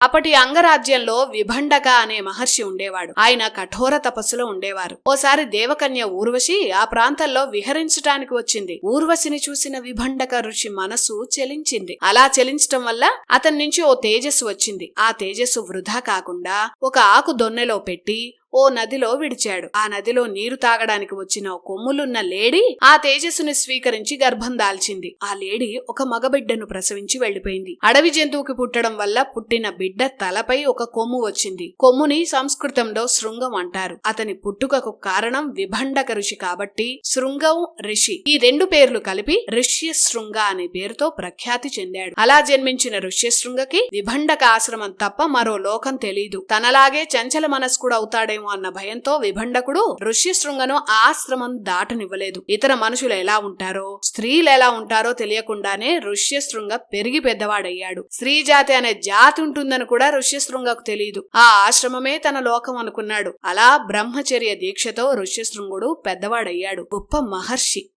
అప్పటి అంగరాజ్యంలో విభండక అనే మహర్షి ఉండేవాడు. ఆయన కఠోర తపస్సులో ఉండేవారు. ఓసారి దేవకన్య ఊర్వశి ఆ ప్రాంతంలో విహరించటానికి వచ్చింది. ఊర్వశిని చూసిన విభండక ఋషి మనసు చెలించింది. అలా చెలించటం వల్ల అతని నుంచి ఓ తేజస్సు వచ్చింది. ఆ తేజస్సు వృధా కాకుండా ఒక ఆకు దొన్నెలో పెట్టి ఓ నదిలో విడిచాడు. ఆ నదిలో నీరు తాగడానికి వచ్చిన కొమ్ములున్న లేడి ఆ తేజస్సుని స్వీకరించి గర్భం దాల్చింది. ఆ లేడి ఒక మగబిడ్డను ప్రసవించి వెళ్ళిపోయింది అడవి జంతువుకి పుట్టడం వల్ల పుట్టిన బిడ్డ తలపై ఒక కొమ్ము వచ్చింది. కొమ్ముని సంస్కృతంలో శృంగం అంటారు. అతని పుట్టుకకు కారణం విభండక ఋషి కాబట్టి శృంగం ఋషి ఈ రెండు పేర్లు కలిపి ఋష్య శృంగ అనే పేరుతో ప్రఖ్యాతి చెందాడు. అలా జన్మించిన ఋష్యశృంగకి విభండక ఆశ్రమం తప్ప మరో లోకం తెలీదు. తనలాగే చంచల మనస్కుడు అవుతాడేమో అన్న భయంతో విభండకుడు ఋష్యశృంగను ఆశ్రమం దాటనివ్వలేదు. ఇతర మనుషులు ఎలా ఉంటారో స్త్రీలు ఎలా ఉంటారో తెలియకుండానే ఋష్యశృంగ పెరిగి పెద్దవాడయ్యాడు. స్త్రీ జాతి అనే జాతి ఉంటుందని కూడా ఋష్యశృంగకు తెలియదు ఆ ఆశ్రమమే తన లోకం అనుకున్నాడు. అలా బ్రహ్మచర్య దీక్షతో ఋష్యశృంగుడు పెద్దవాడయ్యాడు. గొప్ప మహర్షి.